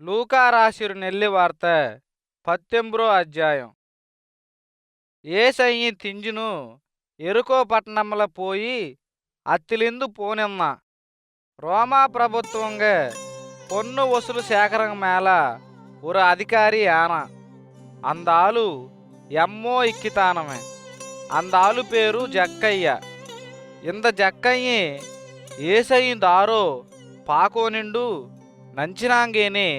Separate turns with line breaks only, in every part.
లూకా రాసిరు నెల్లి వార్త పత్తెంబ్రో అధ్యాయం ఏసయ్యి తింజును ఎరుకో పట్టణంలో పోయి అత్తిలిందు పోనిన్న రోమా ప్రభుత్వంగా పొన్ను వసూలు సేకరణ మేళ ஒரு அதிகாரி ஆனா அந்த ஆளு ఎమ్మో ఇక్కితానమే அந்த ஆளு పేరు జక్కయ్య ఇంద జక్కయ్యి ఏసయ్యి దారో పాకోనిండు నంచినాంగేని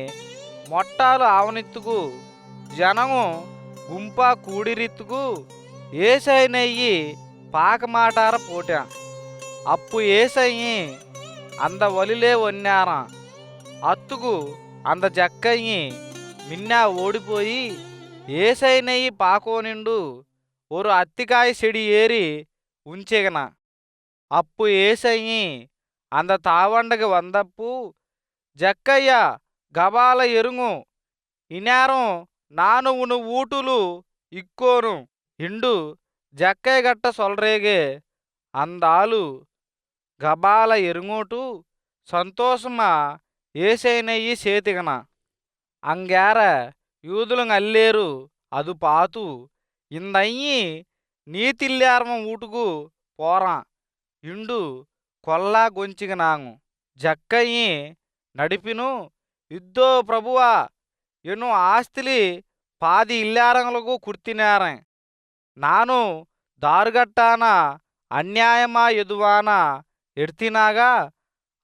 మొట్టాలు ఆవనిత్తుకు జనము గుంప కూడిరిత్తుకు ఏసైనయ్యి పాకమాటార పోటా. అప్పు ఏసయ్యి అంద ఒలిలే వన్నారా. అత్తుకు అంద జక్కయ్యి మిన్నా ఓడిపోయి ఏసైనయ్యి పాకోనిండు ஒரு అత్తికాయ సెడి ఏరి ఉంచెగన. అప్పు ఏసయ్యి అంద తావండగ వందప్పు జక్కయ్య గబాల ఎరుంగు ఇనారం నానువును ఊటులు ఇక్కోను. ఇండు జక్కయ్య గట్ట సొలరేగే అందాలు గబాల ఎరుంగోటు సంతోషమా ఏసైనయ్యి సేతిగన. అంగార యూదులు అల్లేరు అదు పాతు ఇందయ్యి నీతిల్లారమ ఊటుకు పోరా. ఇండు కొల్లా గొంచిగనాంగు జక్కయ్యి నడిపిను. ఇద్దో ప్రభువా ఎను ఆస్తిలి పాది ఇల్లారంగులకు కుర్తినారే. నాను దారుగట్టాన అన్యాయమా ఎదువాన ఎడ్తినాగా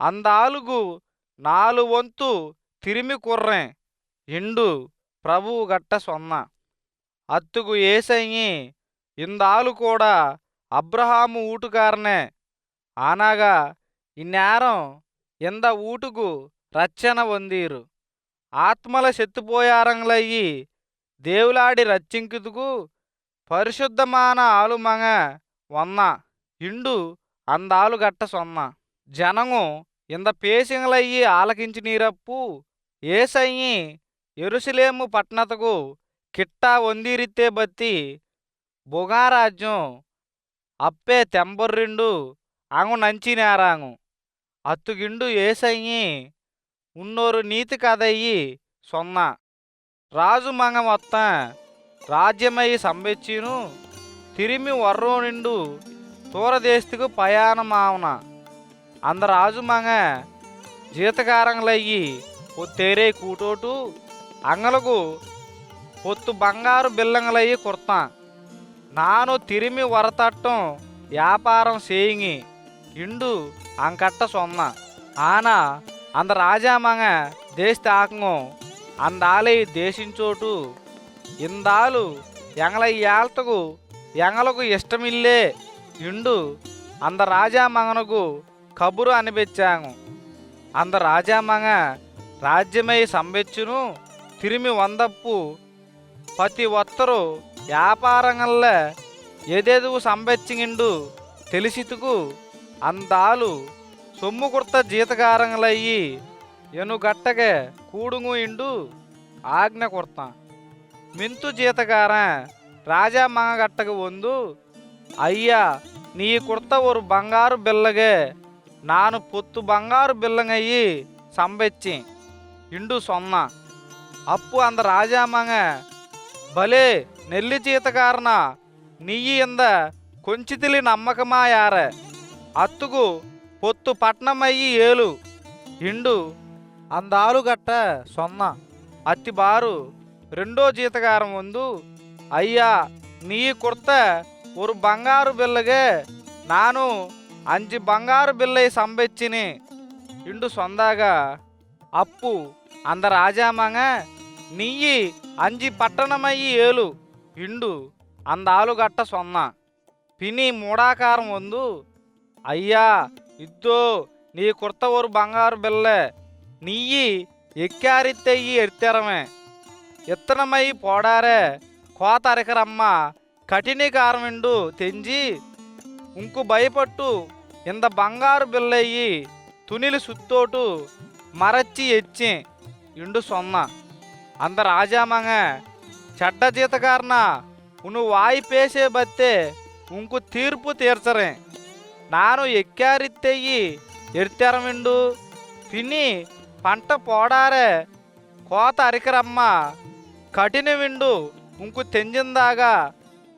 అందాలుగు నాలు వంతు తిరిమి కుర్రే. ఇండు ప్రభువు గట్ట సొన్న. అత్తుకు ఏసయ్యి ఇందాలు కూడా అబ్రహాము ఊటుకారనే. ఆనాగా ఇన్నేరం ఇంద ఊటుకు రచ్చన వందీరు ఆత్మల సెత్తుపోయారంలయ్యి దేవులాడి రచ్చింకుతుకు పరిశుద్ధమాన ఆలుమగ వన్న ఇండు అందాలు గట్ట సొన్న. జనము ఇంద పేసింగ్లయ్యి ఆలకించి నీరప్పు ఏసయ్యి ఎరుసలేము పట్నతకు కిట్టా వందీరిత్తే బత్తి బొగారాజ్యం అప్పే తెంబొర్రిండు అంగు నంచినేరాంగు అత్తుగిండు ఏసయ్యి ఉన్నోరు నీతి కదయ్యి సొన్న. రాజు మంగ మొత్తం రాజ్యమయ్యి సంబెచ్చిను తిరిమి వర్రో నిండు దూరదేశకు పయాణమావున అంద రాజు మంగ జీతకారంలయ్యి తేరే కూటోటు అంగలకు పొత్తు బంగారు బిల్లంగలయ్యి కుర్తా. నాను తిరిమి వరతట్టం వ్యాపారం చేయింగి ఇండు అంకట్ట సొన్న. ఆనా అంద రాజామంగ దేశ తాకంగం అందాలై దేశించోటు. ఇందాలు ఎంగల ఏళ్తకు ఎంగలకు ఇష్టమిల్లే ఇండు అంద రాజామంగనకు కబురు అనిపించాము అంద రాజామంగ రాజ్యమై సంబెచ్చును తిరిమి వందప్పు. ప్రతి ఒత్తరు వ్యాపారంగల్ల ఎదెదువు సంబెచ్చింగిండు తెలిసితుకు అందాలు సొమ్ము కుర్త జీతకారంగలయ్యి ఎనుగట్టగే కూడుంగు ఇండు ఆజ్ఞ కుర్త ಮಿಂತು ಜೀತಗಾರ ರಾಜ ಮಂಗಗಟ್ಟಗ ಒಂದು ಅಯ್ಯ ನೀ ಕೊಡ್ತ ஒரு బంగారు బిల్లగే నాను పొత్తు బంగారు బిల్లంగయ్యి సంబెచ్చి ఇండు సొన్న అప్పు అంద రాజామంగ భలే నెల్లి చీతకారన నీయి ఇంద కొంచితిలి నమ్మకమా యార అత్తుకు పొత్తు పట్నమయ్యి ఏలు. ఇండు అందాలుగట్ట సొన్న. అత్తి బారు రెండో జీతగారం ముందు అయ్యా నీ కుర్త ஒரு బంగారు బిల్లగే. నాను అంజి బంగారు బిల్లై సంబెచ్చిని. ఇండు సొందాగా అప్పు అంద రాజామంగ నీయి అంజి పట్టణమయ్యి ఏలు. ఇండు అంద ఆలుగట్ట సొన్న. పిని మూడాకారం వందు అయ్యా ఇద్దో నీ కుర్త ஒரு బంగారు బిల్లె నీయి ఎక్కారిత్తయ్యి ఎడతారమే ఇత్తనమై పోడారే కోత అరకరమ్మ కఠినీకారమిండు తెంజి ఉంకు భయపట్టు ఇంద బంగారు బిల్లయ్యి తునిలి సుత్తోటు మరచ్చి ఎచ్చి ఇండు సొన్న అంద రాజామంగ చెడ్డ జీతకారన ఉను వాయి పేసే బత్తే ఉంకు తీర్పు తీర్చరే నాను ಎಕ್ಕಾರಿತ್ತೆಯಿ ఎరితెరమిండు. తిని పంట పోడారే కోత అరికరమ్మ. కఠిన విండు ఇంకు తెంజిందాగా.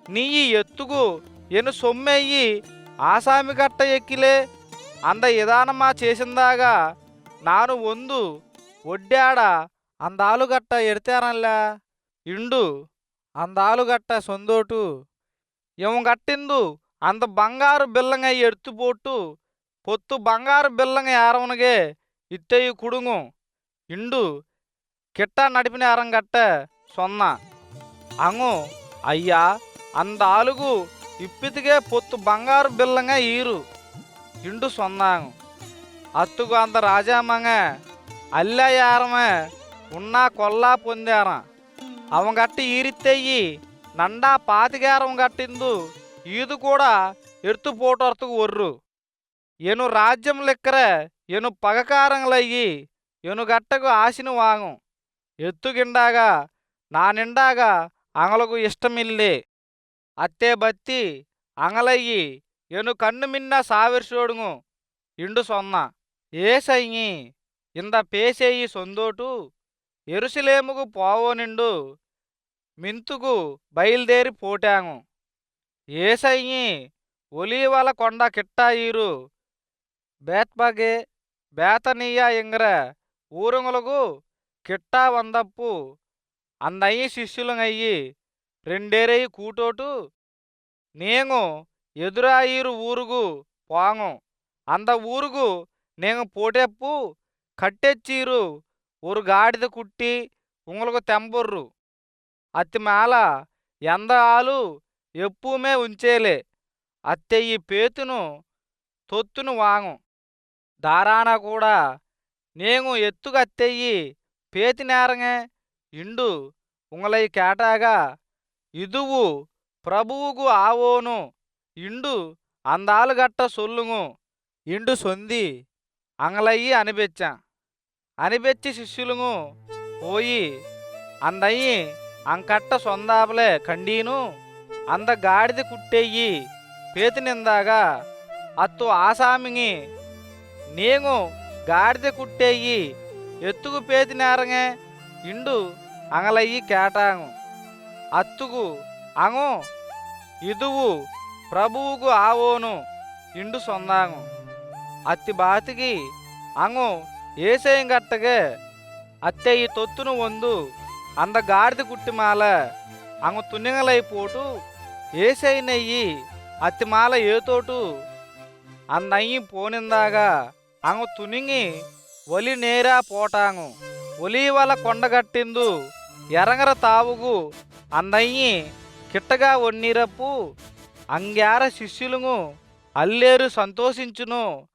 నీయి ఎత్తుకు ఎను సొమ్మెయ్యి ఆసామి గట్ట ఎక్కిలే. అంద ఇదానమ్మా చేసిందాగా. నాను వందు ఒడ్డాడ అందాలుగట్ట ఎడితేరంలా ఇండు అందాలుగట్ట సొందోటు. ఇవం గట్టిందు అంత బంగారు బిల్లంగ ఎత్తుపోట్టు పొత్తు బంగారు బిల్లంగ ఏరవనగే ఇట్టేయి కుడుంగు ఇండు கிட்டா நடிப்பின அரங்கட்ட சொன்னான் அங்கு ஐயா அந்த ஆளுகு இப்பத்துக்கே பொத்து பங்காரு பில்லுங்க ஈரு. இண்டு சொன்னாங்க. அத்துக்கு அந்த ராஜாமங்க அல்ல யாருமே? உன்னா கொல்லா பொந்தாரான் அவங்கட்டு ஈரித்தேயி நண்டா பாத்திகாரம் கட்டிந்து ಗಟ್ಟಿಂದು ಇದು ಕೂಡ ಎಡ್ತು ಪೋಟೊರ್ತುಗು ಒರ್ರು ಏನು ರಾಜ್ಯಂ ಲೆಕ್ಕರೆ ಏನು ಪಗಕಾರಂಗಳಯ್ಯಿ ಏನು ಗಟ್ಟಗು ಆಶಿನ ವಾಂಗು ಎತ್ತುಗಿಂಡಾಗ ನಾನಿಂಡಾಗ ಅಂಗಳಗು ಇಷ್ಟಮಿಲ್ಲಿ ಅತ್ತೆ ಬತ್ತಿ ಅಂಗಳಯ್ಯಿ ಏನು ಕಣ್ಣು ಮಿನ್ನ ಸಾವಿರ್ಸೋಡುಗು ಇಂಡು ಸೊನ್ನ ఏసయ్యి ఇంద పేసేయి సొందోటు ఎరుసలేముకు పోవోనిండు మింతుకు బయలుదేరి పోటాంగు ఏసయ్యి ఒలీవల కొండ కిట్టాయిరు బేత్బగే బేతనీయ ఇంగర ఊరుంగులకు కిట్టా వందప్పు అందయ్యి శిష్యులయ్యి రెండేరయి కూటోటు నేను ఎదురాయిరు ఊరుగు పోంగు అంద ఊరుగు నేను పోటెప్పు కట్టెచ్చీరు ஒரு గాడిద కుట్టి உங்களுக்கு తెంబొర్రు అత్తి మేళ ఎంద ఆలు ఎప్పుమే ఉంచేలే. అత్తె ఈ పేతును తొత్తును వాంగు. దారాన కూడా నేను ఎత్తుగత్తెయ్యి పేతి నేరంగే ఇండు ఉంగలై కేటాగా ఇదువు ప్రభువుకు ఆవోను ఇండు అందాలు గట్ట సొల్లుము ఇండు సొంది అంగలయ్యి అనిపెచ్చా అనిపెచ్చి శిష్యులుము పోయి అందయ్యి అంకట్ట సొందాపలే కండీను అంద గాడిద కుట్టెయ్యి పేతి నిందాగా అత్తు ఆసామింగి నేను గాడిద కుట్టేయి. ఎత్తుకు పేతి నేరంగే ఇండు అంగలయ్యి కేటాంగు. అత్తుకు అంగు ఇదువు ప్రభువుకు ఆవోను ఇండు సొందాంగు. అత్తి బాతికి అంగు ఏసేయం గట్టగే అత్తె ఈ తొత్తును వందు అంద గాడిద కుట్టిమాల అంగు తునింగలైపోటు ఏసైనయ్యి అతిమాల ఏతోటు అన్నయ్యి పోనిందాగా అంగు తునింగి ఒలి నేరా పోటాంగు. ఒలీవల కొండగట్టిందు ఎరంగర తావుగు అన్నయ్యి కిట్టగా వన్నీరప్పు అంగ్యార శిష్యులుగు అల్లేరు సంతోషించును.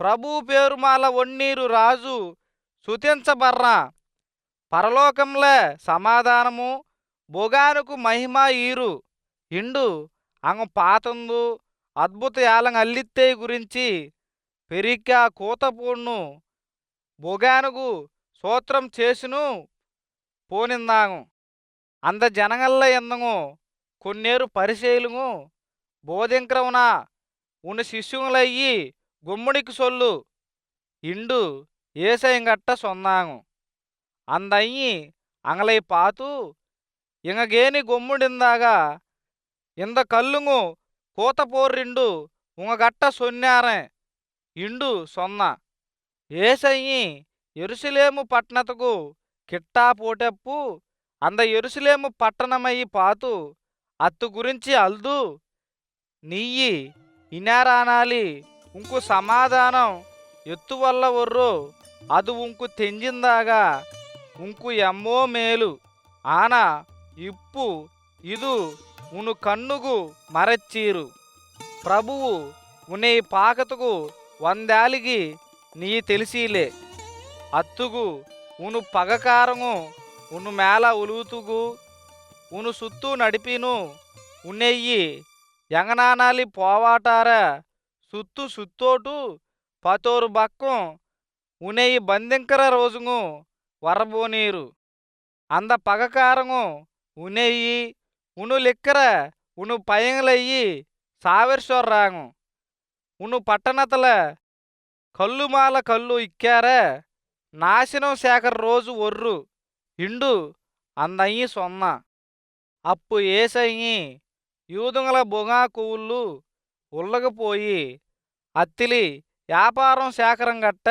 ప్రభు పేరుమాల ఒన్నీరు రాజు సుతించబర్రా పరలోకంలో సమాధానము బొగానుకు మహిమ ఈరు. ఇండు అంగ పాతందు అద్భుత యాలం అల్లిత్తే గురించి పెరిక్కా కూతపూడ్ను బొగానుగు సూత్రం చేసును పోనిందాము. అంద జనగల్ల ఎందము కొన్నేరు పరిశైలుము బోధింక్రమున ఉన్న శిష్యులయ్యి గుమ్మడికి సొల్లు ఇండు ఏసయంగట్ట సొన్నాము అందయ్యి అంగలై పాతు ఇంగగేని గొమ్ముడిందాగా ఇంద కల్లుము కూత పోర్రిండు ఉంగగట్ట సొన్నారే. ఇండు సొన్న. ఏసయ్యి ఎరుసలేము పట్టణతకు కిట్టా పోటెప్పు అంద ఎరుసలేము పట్టణమయ్యి పాతు అత్తు గురించి అల్దు నీయి ఇనారానాలి ఉంకు సమాధానం ఎత్తు వల్ల ఒర్రు అది ఉంకు తెంజిందాగా ఉంకు ఎమ్మో మేలు. ఆన ఇప్పు ఇదు ఉను కన్నుగు మరచ్చీరు ప్రభువు ఉనే పాకతుకు వందాలిగి నీ తెలిసిలే. అత్తుగు ఉను పగకారము ఉను మేళ ఉలుగుతుగు. ఉను సుత్తూ నడిపిను ఉన్నెయ్యి ఎంగనానాలి పోవాటార. సుత్తు సుత్తోటు పతోరు బక్కం ఉనేయి బందింకర రోజుము వరబోనీరు. అంద పగకారము ఉనేయి ఉను లిక్కర ఉను పయంగలయ్యి பயங்கலయ్యి రాగు ఉను పట్టణతల కల్లుమాల కళ్ళు ఇక్కార నాశనం సేకర రోజు ఒర్రు ఇండు అందయ్యి సొన్న అప్పు ఏసయ్యి యూదుంగల బొగా కువుళ్ళు ఉల్లగపోయి అత్తిలి వ్యాపారం శేఖరం గట్ట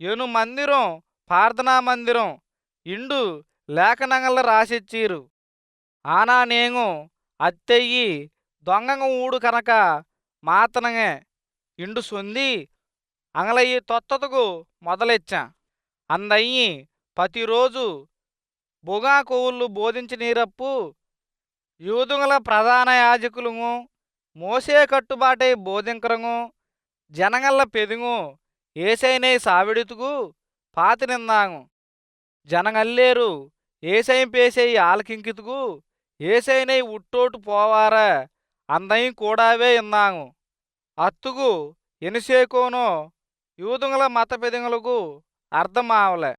ఎను మందిరం ప్రార్థనా మందిరం ఇండు లేఖనంగల రాసిచ్చీరు ఆనా నేను అత్తెయ్యి దొంగంగ ఊడు కనుక మాతనగే ఇండు సొంది అంగలయ్యి తొత్తతుకు మొదలెచ్చా. అందయ్యి ప్రతిరోజు బుగా కొవ్వుళ్ళు బోధించి నీరప్పు యూదుంగల ప్రధాన యాజకులుము మోసే కట్టుబాటై బోధింకరము జనగల్ల పెదుగు ఏసైనే సావిడితుగు పాతి నిందాము జనగల్లేరు ఏసై పేసే ఆలకింకితుకు ఏసైనై ఉట్టోటు పోవార అందయి కూడావే ఇన్నాము అత్తుగు ఎనిసేకోనో యూదుంగల మత పెదుగులకు అర్థమావలే